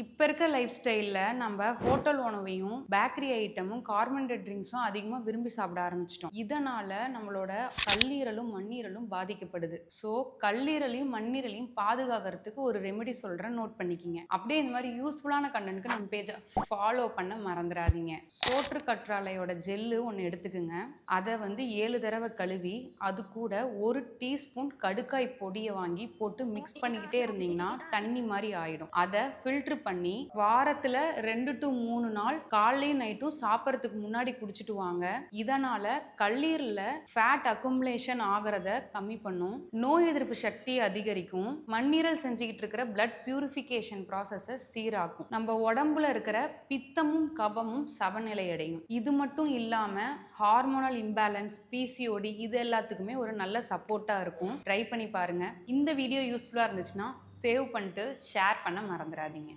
இப்போ இருக்க லைஃப் ஸ்டைலில் நம்ம ஹோட்டல் உணவையும் பேக்கரி ஐட்டமும் கார்பனேட் ட்ரிங்க்ஸும் அதிகமாக விரும்பி சாப்பிட ஆரம்பிச்சிட்டோம். இதனால் நம்மளோட கல்லீரலும் மண்ணீரலும் பாதிக்கப்படுது. ஸோ கல்லீரலையும் மண்ணீரலையும் பாதுகாக்கிறதுக்கு ஒரு ரெமெடி சொல்கிறேன் நோட் பண்ணிக்கிங்க. அப்படியே இந்த மாதிரி யூஸ்ஃபுல்லான கண்டென்ட்க்கு நம்ம பேஜை ஃபாலோ பண்ண மறந்துடாதீங்க. சோற்று கற்றாழையோட ஜெல்லு ஒன்று எடுத்துக்குங்க. அதை வந்து ஏழு தடவை கழுவி அது கூட ஒரு டீஸ்பூன் கடுக்காய் பொடியை வாங்கி போட்டு மிக்ஸ் பண்ணிக்கிட்டே இருந்தீங்கன்னா தண்ணி மாதிரி ஆகிடும் அதை ஃபில்ட்ரு பண்ணி வாரத்துல ரெண்டு டு மூணு நாள் காலையும் நைட்டும் சாப்பிட்றதுக்கு முன்னாடி குடிச்சிட்டு வாங்க இதனால கல்லீரல்ல ஃபேட் அக்குமுலேஷன் ஆகிறத கம்மி பண்ணும். நோய் எதிர்ப்பு சக்தியை அதிகரிக்கும். மண்ணீரல் செஞ்சுக்கிட்டு இருக்கிற பிளட் பியூரிஃபிகேஷன் ப்ராசஸை சீராக்கும். நம்ம உடம்புல இருக்கிற பித்தமும் கபமும் சமநிலை அடையும். இது மட்டும் இல்லாம ஹார்மோனல் இம்பேலன்ஸ் பிசிஓடி இது எல்லாத்துக்குமே ஒரு நல்ல சப்போர்ட்டா இருக்கும். ட்ரை பண்ணி பாருங்க. இந்த வீடியோ யூஸ்ஃபுல்லாக இருந்துச்சுன்னா சேவ் பண்ணிட்டு ஷேர் பண்ண மறந்துடாதீங்க.